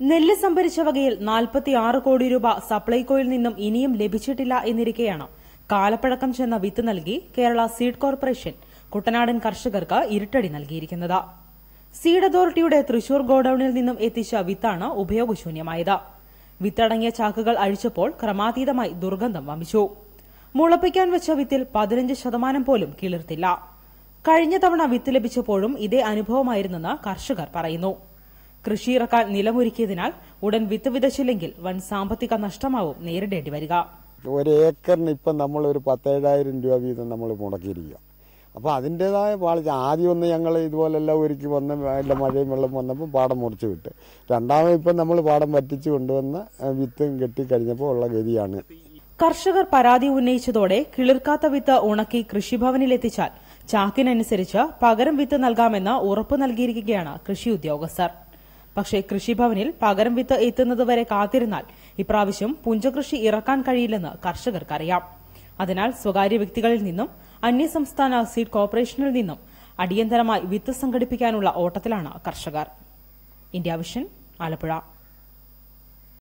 നെല്ല് സംഭരിച്ച വകയിൽ 46 കോടി രൂപ സപ്ലൈകോയിൽ നിന്നും ഇനിയും ലഭിച്ചിട്ടില്ല എന്നിരിക്കെയാണ്. കാലപ്പഴക്കം ചെന്ന വിത്ത് നൽകി കേരള സീഡ് കോർപ്പറേഷൻ കുട്ടനാടൻ കർഷകർക്ക് ഇരുട്ടടി നൽകിയിരിക്കുന്നത്. സീഡ് അതോറിറ്റിയുടെ തൃശൂർ ഗോഡൌണിൽ നിന്നും എത്തിച്ച വിത്താണ് ഉപയോഗശൂന്യമായത്. വിത്തടങ്ങിയ ചാക്കുകൾ അഴിച്ചപ്പോൾ ക്രമാതീതമായി ദുർഗന്ധം വമിച്ചു. മുളപ്പിക്കാൻ വെച്ച വിത്തിൽ പതിനഞ്ച് ശതമാനം പോലും കിളിർത്തില്ല. കഴിഞ്ഞ തവണ വിത്ത് ലഭിച്ചപ്പോഴും ഇതേ അനുഭവമായിരുന്നെന്ന് കർഷകർ പറയുന്നു. കൃഷി ഇറക്കാൻ നിലമൊരുക്കിയതിനാൽ ഉടൻ വിത്ത് വിതച്ചില്ലെങ്കിൽ വൻ സാമ്പത്തിക നഷ്ടമാവും നേരിടേണ്ടി വരിക. ഒരു ഏക്കറിന് ഇപ്പം നമ്മൾ ഒരു പത്തേഴായിരം രൂപ വീതം നമ്മൾ മുടക്കിയിരിക്കുക. അപ്പോൾ അതിന്റെതായ പാളിച്ച ആദ്യം ഒന്ന് ഞങ്ങൾ ഇതുപോലെല്ലാം ഒരുക്കി വന്ന് എല്ലാ മഴയും വെള്ളം വന്നപ്പോൾ പാടം മുറിച്ച് വിട്ട്. രണ്ടാമത് ഇപ്പം നമ്മൾ പാടം വറ്റിച്ച് കൊണ്ടുവന്ന് വിത്തും കെട്ടിക്കഴിഞ്ഞപ്പോൾ ഉള്ള ഗതിയാണ്. കർഷകർ പരാതി ഉന്നയിച്ചതോടെ കിളിർക്കാത്ത വിത്ത് ഉണക്കി കൃഷിഭവനിലെത്തിച്ചാൽ ചാക്കിനനുസരിച്ച് പകരം വിത്ത് നൽകാമെന്ന് ഉറപ്പ് നൽകിയിരിക്കുകയാണ് കൃഷി ഉദ്യോഗസ്ഥർ. പക്ഷേ കൃഷിഭവനിൽ പകരം വിത്ത് എത്തുന്നതുവരെ കാത്തിരുന്നാൽ ഇപ്രാവശ്യം പുഞ്ചകൃഷി ഇറക്കാൻ കഴിയില്ലെന്ന് കർഷകർക്കറിയാം. അതിനാൽ സ്വകാര്യ വ്യക്തികളിൽ നിന്നും അന്യസംസ്ഥാന സീഡ് കോർപ്പറേഷനിൽ നിന്നും അടിയന്തരമായി വിത്ത് സംഘടിപ്പിക്കാനുള്ള ഓട്ടത്തിലാണ് കർഷകർ. India Vision Alappuzha.